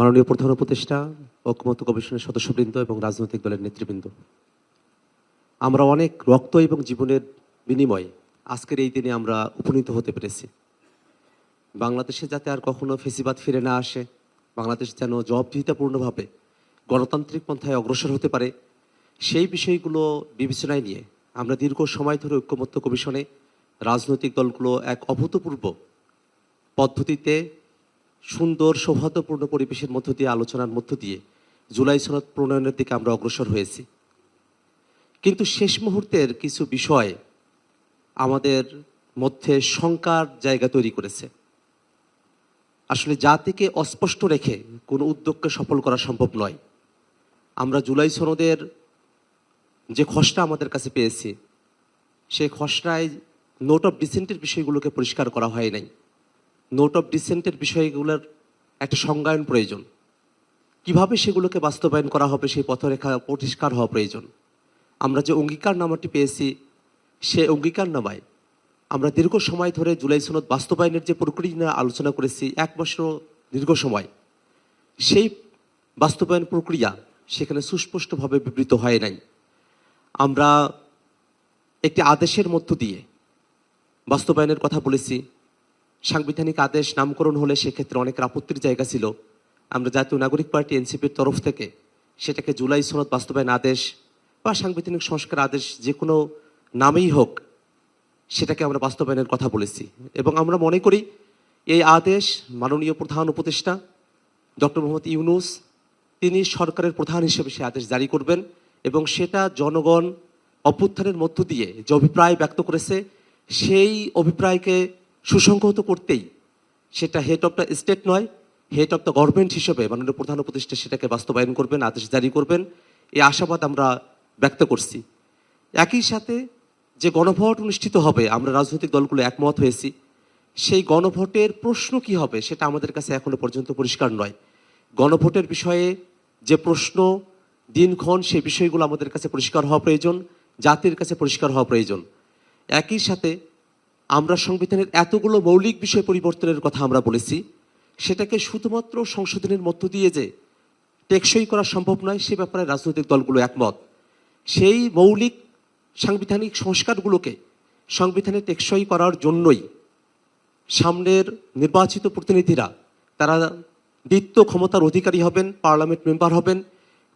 মাননীয় প্রধান উপদেষ্টা ঐক্যমত্য কমিশনের সদস্যবৃন্দ এবং রাজনৈতিক দলের নেতৃবৃন্দ। আমরা অনেক রক্ত এবং জীবনের বিনিময়ে আজকের এই দিনে আমরা উপনীত হতে পেরেছি। বাংলাদেশে যাতে আর কখনো ফেসিবাদ ফিরে না আসে, বাংলাদেশ যেন জবাবদিহিতাপূর্ণভাবে গণতান্ত্রিক পন্থায় অগ্রসর হতে পারে, সেই বিষয়গুলো বিবেচনায় নিয়ে আমরা দীর্ঘ সময় ধরে ঐক্যমত্য কমিশনে রাজনৈতিক দলগুলো এক অভূতপূর্ব পদ্ধতিতে সুন্দর, সৌহার্দ্যপূর্ণ পরিবেশের মধ্য দিয়ে, আলোচনার মধ্য দিয়ে জুলাই সনদ প্রণয়নের দিকে আমরা অগ্রসর হয়েছি। কিন্তু শেষ মুহূর্তের কিছু বিষয় আমাদের মধ্যে শঙ্কার জায়গা তৈরি করেছে। আসলে জাতিকে অস্পষ্ট রেখে কোনো উদ্যোগকে সফল করা সম্ভব নয়। আমরা জুলাই সনদের যে খসড়া আমাদের কাছে পেয়েছি, সেই খসড়ায় নোট অফ ডিসেন্টের বিষয়গুলোকে পরিষ্কার করা হয় নাই। নোট অফ ডিসেন্টের বিষয়গুলোর একটা সংজ্ঞায়ন প্রয়োজন। কীভাবে সেগুলোকে বাস্তবায়ন করা হবে, সেই পথরেখা পরিষ্কার হওয়া প্রয়োজন। আমরা যে অঙ্গীকার নামাটি পেয়েছি, সে অঙ্গীকার নামায়। আমরা দীর্ঘ সময় ধরে জুলাই সনদ বাস্তবায়নের যে প্রক্রিয়া আলোচনা করেছি, এক বছর দীর্ঘ সময়। সেই বাস্তবায়ন প্রক্রিয়া সেখানে সুস্পষ্টভাবে বিবৃত হয় নাই। আমরা একটি আদেশের মধ্য দিয়ে বাস্তবায়নের কথা বলেছি সাংবিধানিক আদেশ নামকরণ হলে সেক্ষেত্রে অনেকের আপত্তির জায়গা ছিল। আমরা জাতীয় নাগরিক পার্টি, এনসিপির তরফ থেকে সেটাকে জুলাই সনদ বাস্তবায়ন আদেশ বা সাংবিধানিক সংস্কার আদেশ যে কোনো নামেই হোক, সেটাকে আমরা বাস্তবায়নের কথা বলেছি। এবং আমরা মনে করি এই আদেশ মাননীয় প্রধান উপদেষ্টা ডক্টর মোহাম্মদ ইউনুস, তিনি সরকারের প্রধান হিসেবে সে আদেশ জারি করবেন এবং সেটা জনগণ অভ্যুত্থানের মধ্য দিয়ে যে অভিপ্রায় ব্যক্ত করেছে, সেই অভিপ্রায়কে সুসংহত করতেই। সেটা হেড অফ দ্য স্টেট নয় হেড অফ দ্য গভর্নমেন্ট হিসেবে মাননীয় প্রধান উপদেষ্টা সেটাকে বাস্তবায়ন করবেন, আদেশ জারি করবেন। এই আশাবাদ আমরা ব্যক্ত করছি। একই সাথে যে গণভোট অনুষ্ঠিত হবে, আমরা রাজনৈতিক দলগুলো একমত হয়েছি। সেই গণভোটের প্রশ্ন কি হবে, সেটা আমাদের কাছে এখনও পর্যন্ত পরিষ্কার নয়। গণভোটের বিষয়ে যে প্রশ্ন, দিনক্ষণ সেই বিষয়গুলো আমাদের কাছে পরিষ্কার হওয়া প্রয়োজন, জাতির কাছে পরিষ্কার হওয়া প্রয়োজন। একই সাথে আমরা সংবিধানের এতগুলো মৌলিক বিষয় পরিবর্তনের কথা আমরা বলেছি, সেটাকে শুধুমাত্র সংশোধনের মধ্য দিয়ে যে টেকসই করা সম্ভব নয়, সে ব্যাপারে রাজনৈতিক দলগুলো একমত। সেই মৌলিক সাংবিধানিক সংস্কারগুলোকে সংবিধানে টেকসই করার জন্যই সামনের নির্বাচিত প্রতিনিধিরা, তারা দ্বিত্ব ক্ষমতার অধিকারী হবেন, পার্লামেন্ট মেম্বার হবেন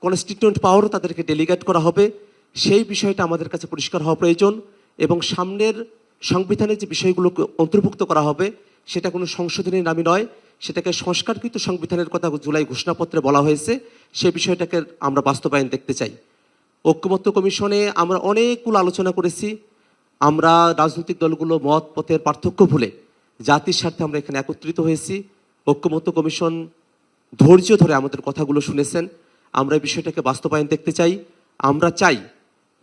কনস্টিটিউন্ট পাওয়ারও তাদেরকে ডেলিগেট করা হবে, সেই বিষয়টা আমাদের কাছে পরিষ্কার হওয়া প্রয়োজন এবং সামনের সংবিধানে যে বিষয়গুলোকে অন্তর্ভুক্ত করা হবে, সেটা কোনো সংশোধনের নামে নয়। সেটাকে সংস্কারকৃত সংবিধানের কথা জুলাই ঘোষণাপত্রে বলা হয়েছে। সে বিষয়টাকে আমরা বাস্তবায়ন দেখতে চাই। ঐক্যমত্য কমিশনে আমরা অনেকগুলো আলোচনা করেছি। আমরা রাজনৈতিক দলগুলো মত, পথের পার্থক্য ভুলে জাতির স্বার্থে আমরা এখানে একত্রিত হয়েছি। ঐক্যমত্য কমিশন ধৈর্য ধরে আমাদের কথাগুলো শুনেছেন। আমরা এই বিষয়টাকে বাস্তবায়ন দেখতে চাই। আমরা চাই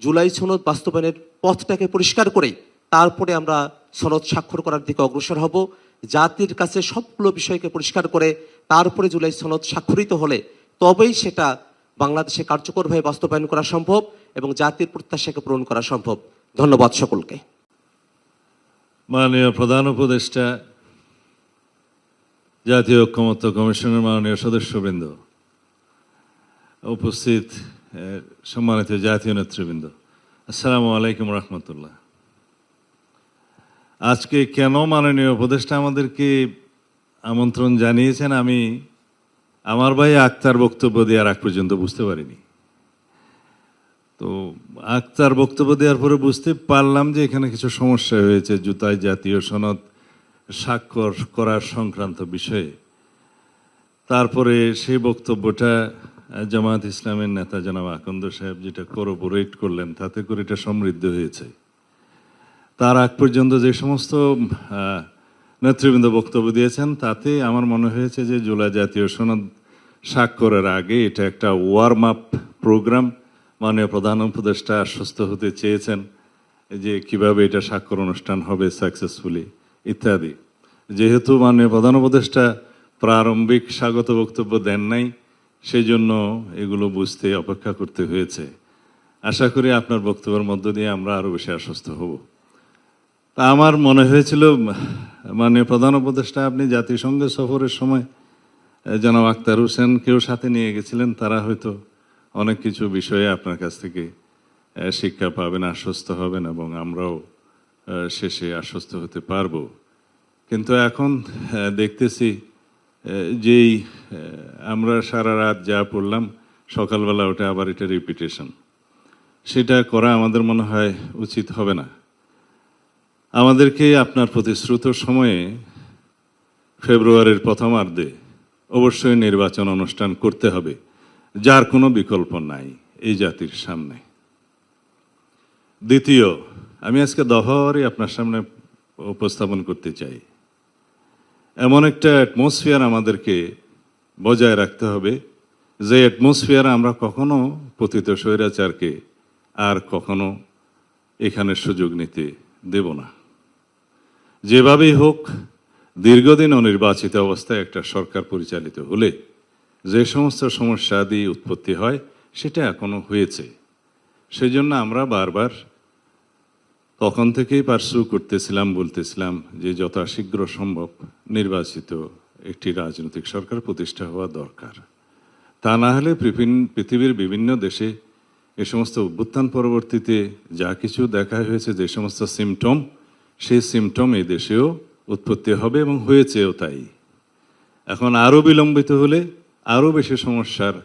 জুলাই সনদ বাস্তবায়নের পথটাকে পরিষ্কার করে তারপরে আমরা সনদ স্বাক্ষর করার দিকে অগ্রসর হব। জাতির কাছে সবগুলো বিষয়কে পরিষ্কার করে তারপরে জুলাই সনদ স্বাক্ষরিত হলে তবেই সেটা বাংলাদেশে কার্যকরভাবে বাস্তবায়ন করা সম্ভব এবং জাতির প্রত্যাশাকে পূরণ করা সম্ভব। ধন্যবাদ সকলকে। মাননীয় প্রধান উপদেষ্টা, জাতীয় ঐক্যমত্য কমিশনের মাননীয় সদস্যবৃন্দ, উপস্থিত সম্মানিত জাতীয় নেতৃবৃন্দ, আসসালামু আলাইকুম রহমতুল্লাহ। আজকে কেন মাননীয় উপদেষ্টা আমাদেরকে আমন্ত্রণ জানিয়েছেন আমি আমার ভাই আক্তার বক্তব্য দেওয়ার আগ পর্যন্ত বুঝতে পারিনি। তো আক্তার বক্তব্য দেওয়ার পরে বুঝতে পারলাম যে এখানে কিছু সমস্যা হয়েছে জুতায় জাতীয় সনদ স্বাক্ষর করার সংক্রান্ত বিষয়ে। তারপরে সেই বক্তব্যটা জামায়াত ইসলামের নেতা জনাব আকন্দ সাহেব যেটা করোবোরেট করলেন, তাতে করে এটা সমৃদ্ধ হয়েছে। তার আগ পর্যন্ত যে সমস্ত নেতৃবৃন্দ বক্তব্য দিয়েছেন, তাতে আমার মনে হয়েছে যে জুলাই জাতীয় সনদ স্বাক্ষরের আগে এটা একটা ওয়ার্ম আপ প্রোগ্রাম মাননীয় প্রধান উপদেষ্টা আশ্বস্ত হতে চেয়েছেন যে কীভাবে এটা স্বাক্ষর অনুষ্ঠান হবে সাকসেসফুলি ইত্যাদি। যেহেতু মাননীয় প্রধান উপদেষ্টা প্রারম্ভিক স্বাগত বক্তব্য দেন নাই সেই জন্য এগুলো বুঝতে অপেক্ষা করতে হয়েছে। আশা করি আপনার বক্তব্যের মধ্য দিয়ে আমরা আরও বেশি আশ্বস্ত হব। তা আমার মনে হয়েছিল, মাননীয় প্রধান উপদেষ্টা, আপনি জাতিসংঘ সফরের সময় জনাব আক্তার হোসেন কেউ সাথে নিয়ে গেছিলেন, তারা হয়তো অনেক কিছু বিষয়ে আপনার কাছ থেকে শিক্ষা পাবেন, আশ্বস্ত হবেন এবং আমরাও শেষে আশ্বস্ত হতে পারব। কিন্তু এখন দেখতেছি যেই আমরা সারা রাত যা পড়লাম, সকালবেলা ওটা আবার এটা রিপিটেশন সেটা করা আমাদের মনে হয় উচিত হবে না। আমাদেরকে আপনার প্রতিশ্রুত সময়ে ফেব্রুয়ারির প্রথমার্ধে অবশ্যই নির্বাচন অনুষ্ঠান করতে হবে, যার কোনো বিকল্প নাই এই জাতির সামনে। দ্বিতীয়, আমি আজকে দহরে আপনার সামনে উপস্থাপন করতে চাই। এমন একটা অ্যাটমসফিয়ার আমাদেরকে বজায় রাখতে হবে, যে অ্যাটমসফিয়ার আমরা কখনো পতিত স্বৈরাচারকে আর কখনো এখানে সুযোগ নিতে দেব না। যেভাবেই হোক, দীর্ঘদিন অনির্বাচিত অবস্থায় একটা সরকার পরিচালিত হলে যে সমস্ত সমস্যা দিয়ে উৎপত্তি হয়, সেটা এখনও হয়েছে। সেই জন্য আমরা বারবার তখন থেকেই পার্সু করতেছিলাম, বলতেছিলাম যে যত শীঘ্র সম্ভব নির্বাচিত একটি রাজনৈতিক সরকার প্রতিষ্ঠা হওয়া দরকার। তা না হলে পৃথিবীর বিভিন্ন দেশে এ সমস্ত অভ্যুত্থান পরবর্তীতে যা কিছু দেখা হয়েছে, যে সমস্ত সিমটম সেই সিমটম এই দেশেও উৎপত্তি হবে এবং হয়েছেও তাই। এখন আরও বিলম্বিত হলে আরও বেশি সমস্যার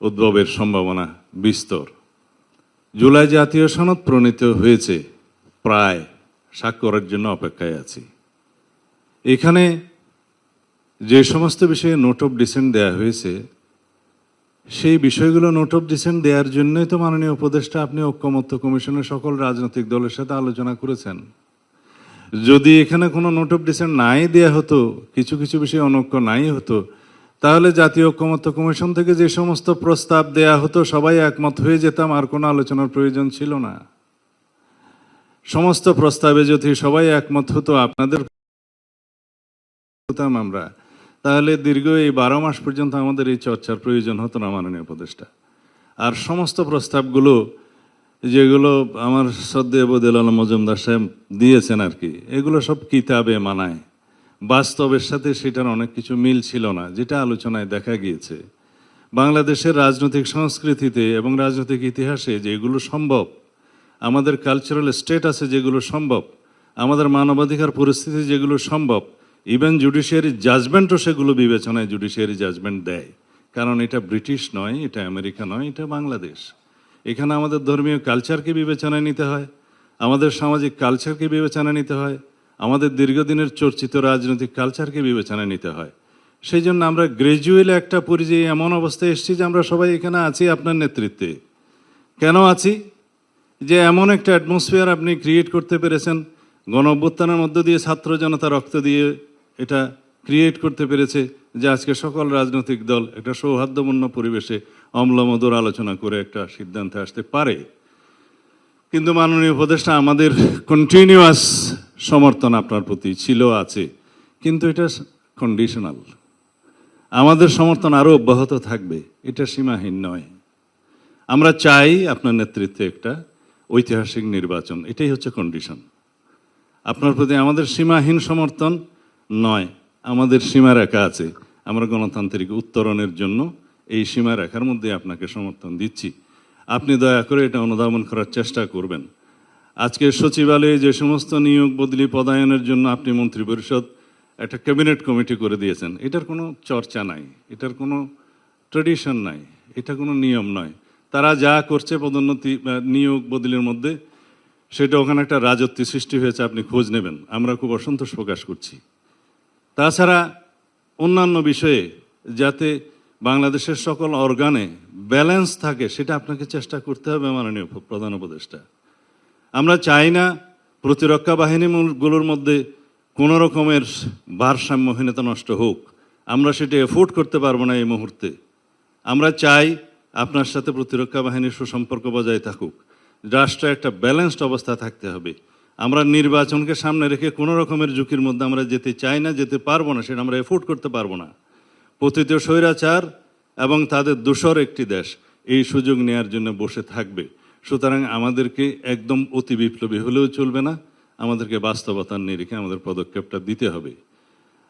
উদ্ভবের সম্ভাবনা বিস্তর। জুলাই জাতীয় সনদ প্রণীত হয়েছে, প্রায় স্বাক্ষরের জন্য অপেক্ষায় আছি। এখানে যে সমস্ত বিষয়ে নোট অফ ডিসেন্ট দেয়া হয়েছে, সেই বিষয়গুলো নোট অফ ডিসেন্ট দেওয়ার জন্যই তো মাননীয় উপদেষ্টা আপনি ঐক্যমত্য কমিশনের সকল রাজনৈতিক দলের সাথে আলোচনা করেছেন। যদি এখানে কোনো নোট অফ ডিসেন্ট নাই দেয়া হতো, কিছু কিছু বিষয়ে অনৈক্য নাই হতো, তাহলে জাতীয় ঐক্যমত্য কমিশন থেকে যে সমস্ত প্রস্তাব দেয়া হতো, সবাই একমত হয়ে যেতাম, আর কোনো আলোচনার প্রয়োজন ছিল না। সমস্ত প্রস্তাবে যদি সবাই একমত হতো, আপনাদের হতাম আমরা। তাহলে দীর্ঘ এই বারো মাস পর্যন্ত আমাদের এই চর্চার প্রয়োজন হতো না, মাননীয় উপদেষ্টা। আর সমস্ত প্রস্তাবগুলো যেগুলো আমার শ্রদ্ধেয় বদিল আলম মজুমদার সাহেব দিয়েছেন আর কি, এগুলো সব কিতাবে মানায়। বাস্তবের সাথে সেটার অনেক কিছু মিল ছিল না, যেটা আলোচনায় দেখা গিয়েছে। বাংলাদেশের রাজনৈতিক সংস্কৃতিতে এবং রাজনৈতিক ইতিহাসে যেগুলো সম্ভব, আমাদের কালচারাল স্টেটাসে যেগুলো সম্ভব, আমাদের মানবাধিকার পরিস্থিতি যেগুলো সম্ভব ইভেন জুডিশিয়ারি জাজমেন্টও সেগুলো বিবেচনায় জুডিশিয়ারি জাজমেন্ট দেয়। কারণ এটা ব্রিটিশ নয়, এটা আমেরিকা নয়, এটা বাংলাদেশ। এখানে আমাদের ধর্মীয় কালচারকে বিবেচনায় নিতে হয়, আমাদের সামাজিক কালচারকে বিবেচনা নিতে হয়, আমাদের দীর্ঘদিনের চর্চিত রাজনৈতিক কালচারকে বিবেচনা নিতে হয়। সেই জন্য আমরা গ্রাজুয়ালি একটা পরিযায়ী এমন অবস্থায় এসেছি যে আমরা সবাই এখানে আছি আপনার নেতৃত্বে। কেন আছি? যে এমন একটা অ্যাটমসফিয়ার আপনি ক্রিয়েট করতে পেরেছেন গণ অভ্যুত্থানের মধ্য দিয়ে ছাত্র জনতা রক্ত দিয়ে এটা ক্রিয়েট করতে পেরেছে যে আজকে সকল রাজনৈতিক দল একটা সৌহার্দ্যপূর্ণ পরিবেশে অম্লমধুর আলোচনা করে একটা সিদ্ধান্তে আসতে পারে। কিন্তু মাননীয় উপদেষ্টা, আমাদের কন্টিনিউয়াস সমর্থন আপনার প্রতি ছিল, আছে। কিন্তু এটা কন্ডিশনাল আমাদের সমর্থন আরও অব্যাহত থাকবে, এটা সীমাহীন নয়। আমরা চাই আপনার নেতৃত্বে একটা ঐতিহাসিক নির্বাচন, এটাই হচ্ছে কন্ডিশন আপনার প্রতি আমাদের সীমাহীন সমর্থন নয়। আমাদের সীমারেখা আছে। আমরা গণতান্ত্রিক উত্তরণের জন্য এই সীমারেখার মধ্যে আপনাকে সমর্থন দিচ্ছি। আপনি দয়া করে এটা অনুধাবন করার চেষ্টা করবেন। আজকে সচিবালয়ে যে সমস্ত নিয়োগ বদলি পদায়নের জন্য আপনি মন্ত্রী পরিষদ একটা ক্যাবিনেট কমিটি করে দিয়েছেন, এটার কোনো চর্চা নাই, এটার কোনো ট্রেডিশন নাই, এটা কোনো নিয়ম নয়। তারা যা করছে পদোন্নতি নিয়োগ বদলির মধ্যে, সেটা ওখানে একটা রাজত্ব সৃষ্টি হয়েছে, আপনি খোঁজ নেবেন। আমরা খুব অসন্তোষ প্রকাশ করছি। তাছাড়া অন্যান্য বিষয়ে যাতে বাংলাদেশের সকল অর্গানে ব্যালেন্স থাকে, সেটা আপনাকে চেষ্টা করতে হবে, মাননীয় প্রধান উপদেষ্টা। আমরা চাই না প্রতিরক্ষা বাহিনীগুলোর মধ্যে কোনো রকমের ভারসাম্যহীনতা নষ্ট হোক। আমরা সেটা এফোর্ড করতে পারব না এই মুহূর্তে। আমরা চাই আপনার সাথে প্রতিরক্ষা বাহিনীর সুসম্পর্ক বজায় থাকুক। রাষ্ট্র একটা ব্যালেন্সড অবস্থা থাকতে হবে। আমরা নির্বাচনকে সামনে রেখে কোনো রকমের ঝুঁকির মধ্যে আমরা যেতে চাই না, যেতে পারব না, সেটা আমরা এফোর্ড করতে পারব না। পতিত স্বৈরাচার এবং তাদের দূষর একটি দেশ, এই সুযোগ নেয়ার জন্য বসে থাকবে। সুতরাং আমাদেরকে একদম অতি বিপ্লবী হলেও চলবে না, আমাদেরকে বাস্তবতার নিরিখে আমাদের পদক্ষেপটা দিতে হবে।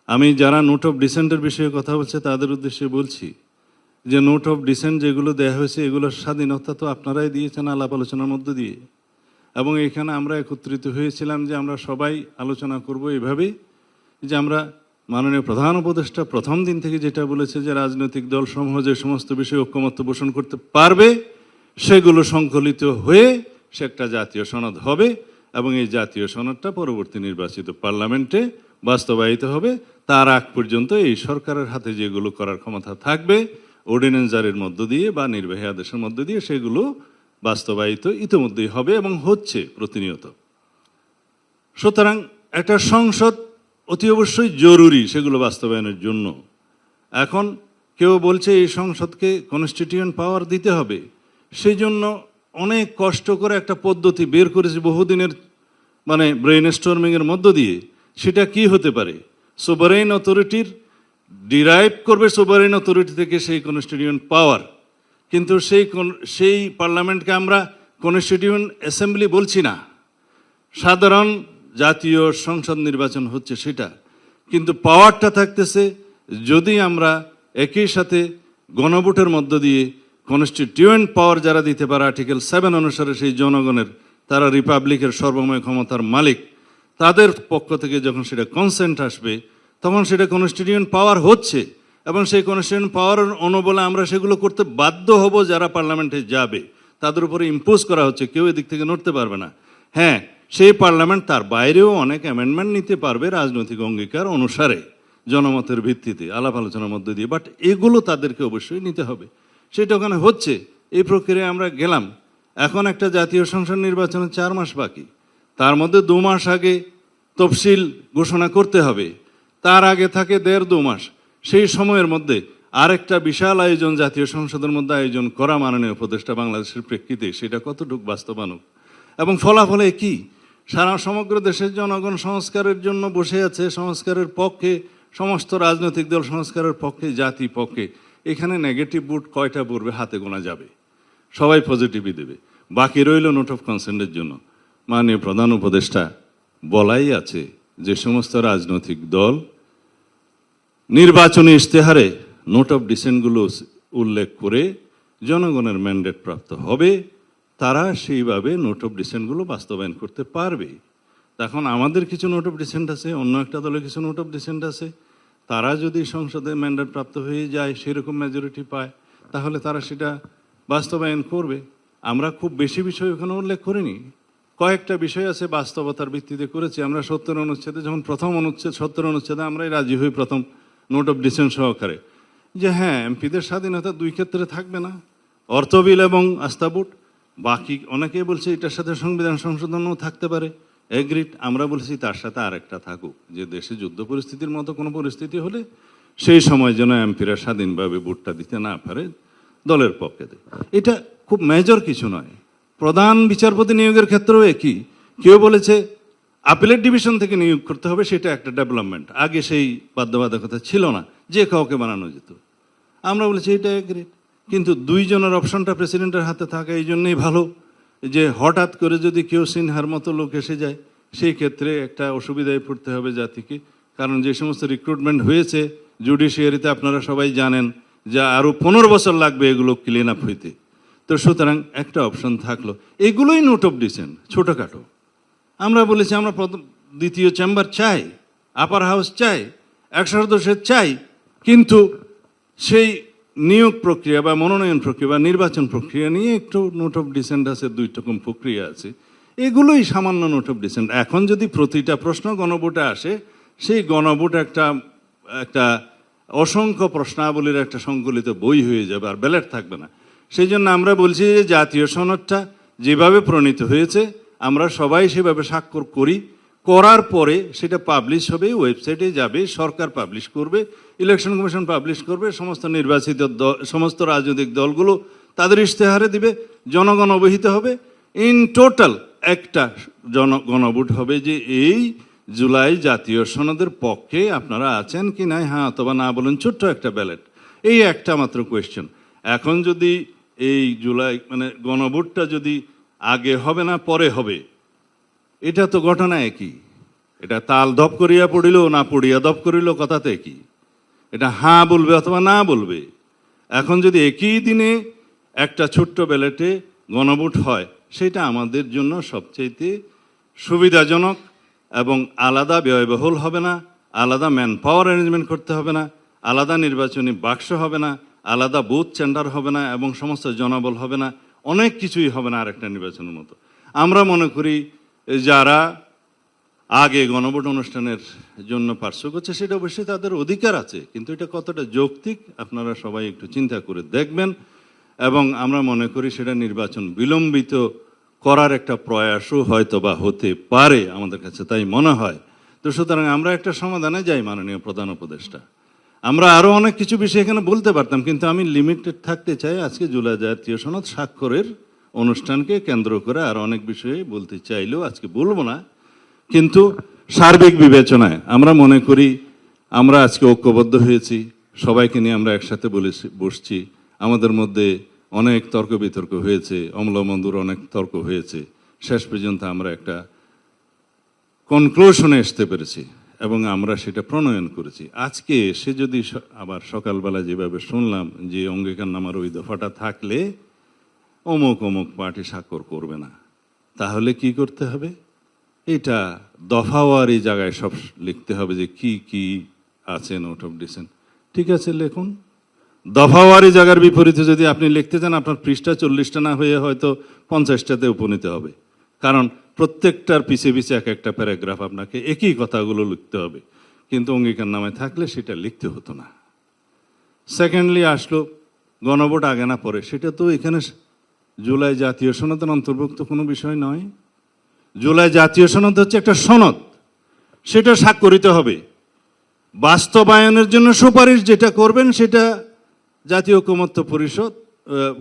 আমি যারা নোট অফ ডিসেন্টের বিষয়ে কথা বলছে, তাদের উদ্দেশ্যে বলছি যে নোট অফ ডিসেন্ট যেগুলো দেওয়া হয়েছে এগুলোর স্বাধীনতা তো আপনারাই দিয়েছেন আলাপ আলোচনার মধ্য দিয়ে। এবং এখানে আমরা একত্রিত হয়েছিলাম যে আমরা সবাই আলোচনা করব এভাবে যে আমরা মাননীয় প্রধান উপদেষ্টা প্রথম দিন থেকে যেটা বলেছে যে রাজনৈতিক দল সমূহ যে সমস্ত বিষয়ে ঐক্যমত্য পোষণ করতে পারবে, সেগুলো সংকলিত হয়ে সে একটা জাতীয় সনদ হবে এবং এই জাতীয় সনদটা পরবর্তী নির্বাচিত পার্লামেন্টে বাস্তবায়িত হবে। তার আগ পর্যন্ত এই সরকারের হাতে যেগুলো করার ক্ষমতা থাকবে অর্ডিন্যান্স জারির মধ্য দিয়ে বা নির্বাহী আদেশের মধ্য দিয়ে সেগুলো বাস্তবায়িত ইতিমধ্যেই হবে এবং হচ্ছে প্রতিনিয়ত। সুতরাং একটা সংসদ অতি অবশ্যই জরুরি সেগুলো বাস্তবায়নের জন্য। এখন কেউ বলছে এই সংসদকে কনস্টিটিউয়েন্ট পাওয়ার দিতে হবে। সেই জন্য অনেক কষ্ট করে একটা পদ্ধতি বের করেছে বহুদিনের মানে ব্রেন স্টর্মিংয়ের মধ্য দিয়ে। সেটা কি হতে পারে? সোভারেইন অথরিটির ডিরাইভ করবে সোভারেইন অথরিটি থেকে সেই কনস্টিটিউয়েন্ট পাওয়ার কিন্তু সেই সেই পার্লামেন্টকে আমরা কনস্টিটিউয়েন্ট অ্যাসেম্বলি বলছি না। সাধারণ জাতীয় সংসদ নির্বাচন হচ্ছে সেটা। কিন্তু পাওয়ারটা থাকতেছে যদি আমরা একই সাথে গণভোটের মধ্য দিয়ে কনস্টিটিউয়েন্ট পাওয়ার যারা দিতে পারে, আর্টিকেল সেভেন অনুসারে সেই জনগণের, তারা রিপাবলিকের সর্বময় ক্ষমতার মালিক, তাদের পক্ষ থেকে যখন সেটা কনসেন্ট আসবে, তখন সেটা কনস্টিটিউয়েন্ট পাওয়ার হচ্ছে। এবং সেই কনস্টিটিউয়েন্ট পাওয়ার অনুবলে আমরা সেগুলো করতে বাধ্য হব যারা পার্লামেন্টে যাবে। তাদের উপরে ইম্পোজ করা হচ্ছে, কেউ এদিক থেকে নড়তে পারবে না। হ্যাঁ সেই পার্লামেন্ট তার বাইরেও অনেক অ্যামেন্ডমেন্ট নিতে পারবে রাজনৈতিক অঙ্গীকার অনুসারে, জনমতের ভিত্তিতে, আলাপ আলোচনার মধ্যে দিয়ে। বাট এগুলো তাদেরকে অবশ্যই নিতে হবে। সেটা ওখানে হচ্ছে, এই প্রক্রিয়ায় আমরা গেলাম। এখন একটা জাতীয় সংসদ নির্বাচনের চার মাস বাকি। তার মধ্যে দু মাস আগে তফসিল ঘোষণা করতে হবে। তার আগে থাকে দেড় দু মাস। সেই সময়ের মধ্যে আরেকটা বিশাল আয়োজন জাতীয় সংসদের মধ্যে আয়োজন করা মাননীয় উপদেষ্টা বাংলাদেশের প্রেক্ষিতে সেটা কতটুকু বাস্তবানুক? এবং ফলাফলে কি? সারা সমগ্র দেশের জনগণ সংস্কারের জন্য বসে আছে, সংস্কারের পক্ষে, সমস্ত রাজনৈতিক দল সংস্কারের পক্ষে, জাতি পক্ষে। এখানে নেগেটিভ বুট কয়টা পড়বে হাতে গোনা যাবে? সবাই পজিটিভই দেবে। বাকি রইল নোট অফ কনসেন্টের জন্য। মাননীয় প্রধান উপদেষ্টা, বলাই আছে যে সমস্ত রাজনৈতিক দল নির্বাচনী ইশতেহারে নোট অফ ডিসেন্টগুলো উল্লেখ করে জনগণের ম্যান্ডেট প্রাপ্ত হবে, তারা সেইভাবে নোট অফ ডিসেন্টগুলো বাস্তবায়ন করতে পারবে। এখন আমাদের কিছু নোট অফ ডিসেন্ট আছে, অন্য একটা দলের কিছু নোট অফ ডিসেন্ট আছে। তারা যদি সংসদে ম্যান্ডেট প্রাপ্ত হয়ে যায়, সেরকম মেজরিটি পায়, তাহলে তারা সেটা বাস্তবায়ন করবে। আমরা খুব বেশি বিষয় ওখানে উল্লেখ করিনি। কয়েকটা বিষয় আছে বাস্তবতার ভিত্তিতে করেছি। আমরা সত্তর অনুচ্ছেদে, যখন প্রথম অনুচ্ছেদ, সত্তর অনুচ্ছেদে আমরাই রাজি হই প্রথম। নোট অফ ডিসেন্ট সহকারে। যে হ্যাঁ এমপিদের স্বাধীনতা দুই ক্ষেত্রে থাকবে না। অর্থ বিল এবং আস্থাবুট, বাকি অনেকেই বলছে এটার সাথে সংবিধান সংশোধনও থাকতে পারে। এগ্রিড, আমরা বলছি তার সাথে আরেকটা থাকুক। যে দেশে যুদ্ধ পরিস্থিতির মতো কোনো পরিস্থিতি হলে সেই সময় যেন এমপিরা স্বাধীনভাবে ভোটটা দিতে না পারে দলের পক্ষে। এটা খুব মেজর কিছু নয়। প্রধান বিচারপতি নিয়োগের ক্ষেত্রেও একই। কেউ বলেছে আপিলের ডিভিশন থেকে নিয়োগ করতে হবে, সেটা একটা ডেভেলপমেন্ট আগে সেই বাধ্যবাধকতা ছিল না, যে কাউকে বানানো যেত। আমরা বলেছি, এটা গ্রেট কিন্তু দুইজনের অপশনটা প্রেসিডেন্টের হাতে থাকা এই জন্যই ভালো, যে হঠাৎ করে যদি কেউ সিনহার মতো লোক এসে যায়, সেই ক্ষেত্রে একটা অসুবিধায় পড়তে হবে জাতিকে। কারণ যে সমস্ত রিক্রুটমেন্ট হয়েছে জুডিশিয়ারিতে আপনারা সবাই জানেন যে আরও পনেরো বছর লাগবে এগুলো ক্লিন আপ হইতে। তো সুতরাং একটা অপশন থাকল। এগুলোই নোট অফ ডিসেন্ট ছোটোখাটো। আমরা বলেছি আমরা প্রথম দ্বিতীয় চেম্বার চাই আপার হাউস চাই একশো সদস্যের চাই, কিন্তু সেই নিয়োগ প্রক্রিয়া বা মনোনয়ন প্রক্রিয়া বা নির্বাচন প্রক্রিয়া নিয়ে একটু নোট অফ ডিসেন্ট আছে দুই রকম প্রক্রিয়া আছে। এগুলোই সামান্য নোট অফ ডিসেন্ট এখন যদি প্রতিটা প্রশ্ন গণভোটে আসে, সেই গণভোট একটা একটা অসংখ্য প্রশ্নাবলীর একটা সংকলিত বই হয়ে যাবে আর ব্যালেট থাকবে না। সেই জন্য আমরা বলছি যে জাতীয় সনদটা যেভাবে প্রণীত হয়েছে আমরা সবাই সেভাবে স্বাক্ষর করি। করার পরে সেটা পাবলিশ হবে ওয়েবসাইটে যাবে, সরকার পাবলিশ করবে ইলেকশন কমিশন পাবলিশ করবে, সমস্ত নির্বাচিত সমস্ত রাজনৈতিক দলগুলো তাদের ইশতেহারে দিবে, জনগণ অবহিত হবে। ইন টোটাল একটা জন গণভোট হবে যে এই জুলাই জাতীয় সনদের পক্ষে আপনারা আছেন কি নাই হ্যাঁ অথবা না বলেন, ছোট্ট একটা ব্যালেট এই একটা মাত্র কোয়েশ্চেন এখন যদি এই জুলাই মানে গণভোটটা যদি আগে হবে না, পরে হবে। এটা তো ঘটনা একই। এটা তাল দপ করিয়া পড়িল, না পড়িয়া দপ করিল, কথাতে কি এটা হ্যাঁ বলবে অথবা না বলবে। এখন যদি একই দিনে একটা ছোট্ট ব্যালেটে গণভোট হয়, সেটা আমাদের জন্য সবচাইতে সুবিধাজনক এবং আলাদা ব্যয়বহুল হবে না, আলাদা ম্যান পাওয়ার অ্যারেঞ্জমেন্ট করতে হবে না, আলাদা নির্বাচনী বাক্স হবে না, আলাদা বুথ চেন্ডার হবে না এবং সমস্ত জনবল হবে না অনেক কিছুই হবে না আরেকটা নির্বাচনের মতো। আমরা মনে করি যারা আগে গণভোট অনুষ্ঠানের জন্য পার্শ্ব করছে, সেটা অবশ্যই তাদের অধিকার আছে। কিন্তু এটা কতটা যৌক্তিক, আপনারা সবাই একটু চিন্তা করে দেখবেন। এবং আমরা মনে করি সেটা নির্বাচন বিলম্বিত করার একটা প্রয়াসও হয়তো বা হতে পারে, আমাদের কাছে তাই মনে হয়। তো সুতরাং আমরা একটা সমাধানে যাই, মাননীয় প্রধান উপদেষ্টা। আমরা আরও অনেক কিছু বিষয় এখানে বলতে পারতাম, কিন্তু আমি লিমিটেড থাকতে চাই আজকে জুলাই জাতীয় সনদ স্বাক্ষরের অনুষ্ঠানকে কেন্দ্র করে আর অনেক বিষয়ে বলতে চাইলেও আজকে বলব না। কিন্তু সার্বিক বিবেচনায় আমরা মনে করি, আমরা আজকে ঐক্যবদ্ধ হয়েছি, সবাইকে নিয়ে আমরা একসাথে বলেছি, বসছি। আমাদের মধ্যে অনেক তর্ক বিতর্ক হয়েছে, অম্লমন্দুর অনেক তর্ক হয়েছে। শেষ পর্যন্ত আমরা একটা কনক্লুশনে আসতে পেরেছি। এবং আমরা সেটা প্রণয়ন করেছি। আজকে সে যদি আবার সকালবেলা যেভাবে শুনলাম যে অঙ্গীকার নামার ওই দফাটা থাকলে অমুক অমুক পার্টি স্বাক্ষর করবে না, তাহলে কি করতে হবে? এটা দফাওয়ারি জায়গায় সব লিখতে হবে যে কি কি আছে নোট অফ ডিসেন্ট ঠিক আছে, লিখুন। দফাওয়ারি জায়গার বিপরীতে যদি আপনি লিখতে চান, আপনার পৃষ্ঠা চল্লিশটা না হয়ে হয়তো পঞ্চাশটাতে উপনীত হবে। কারণ প্রত্যেকটার পিছে পিছে এক একটা প্যারাগ্রাফ আপনাকে একই কথাগুলো লিখতে হবে। কিন্তু অঙ্গীকার নামে থাকলে সেটা লিখতে হতো না। সেকেন্ডলি আসলো, গণভোট আগে না পরে। সেটা তো এখানে জুলাই জাতীয় সনদের অন্তর্ভুক্ত কোনো বিষয় নয়। জুলাই জাতীয় সনদ হচ্ছে একটা সনদ। সেটা স্বাক্ষরিত হবে। বাস্তবায়নের জন্য সুপারিশ যেটা করবেন সেটা জাতীয় ঐকমত্য পরিষদ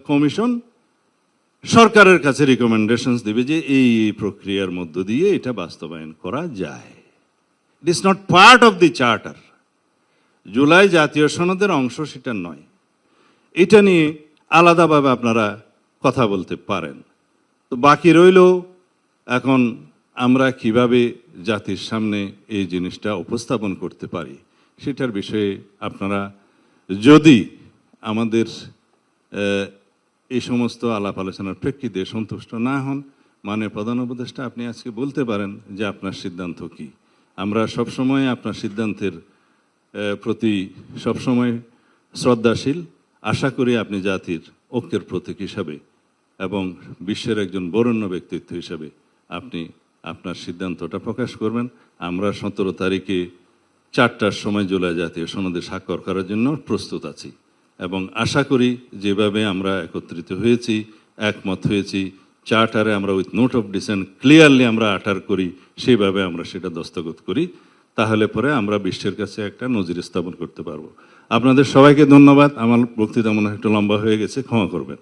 কমিশন সরকারের কাছে রিকমেন্ডেশনস দিবে যে এই প্রক্রিয়ার মধ্য দিয়ে এটা বাস্তবায়ন করা যায়। It is not part of the charter July জাতীয় সনদের অংশ সেটা নয়। এটা নিয়ে আলাদাভাবে আপনারা কথা বলতে পারেন। তো বাকি রইল, এখন আমরা কীভাবে জাতির সামনে এই জিনিসটা উপস্থাপন করতে পারি সেটার বিষয়ে আপনারা যদি আমাদের এই সমস্ত আলাপ আলোচনার প্রেক্ষিতে সন্তুষ্ট না হন মানে প্রধান উপদেষ্টা, আপনি আজকে বলতে পারেন যে আপনার সিদ্ধান্ত কি? আমরা সবসময় আপনার সিদ্ধান্তের প্রতি সবসময় শ্রদ্ধাশীল, আশা করি আপনি জাতির ঐক্যের প্রতীক হিসাবে এবং বিশ্বের একজন বরেণ্য ব্যক্তিত্ব হিসাবে আপনি আপনার সিদ্ধান্তটা প্রকাশ করবেন। আমরা সতেরো তারিখে চারটার সময় জুলাই জাতীয় সনদে স্বাক্ষর করার জন্য প্রস্তুত আছি। এবং আশা করি যেভাবে আমরা একত্রিত হয়েছি, একমত হয়েছি, চার্টারে আমরা with note of dissent clearly আমরা আটার করি সেইভাবে আমরা সেটা দস্তখত করি, তাহলে পরে আমরা বিশ্বের কাছে একটা নজির স্থাপন করতে পারব। আপনাদের সবাইকে ধন্যবাদ। আমার বক্তৃতা মনে হয় একটু লম্বা হয়ে গেছে, ক্ষমা করবেন।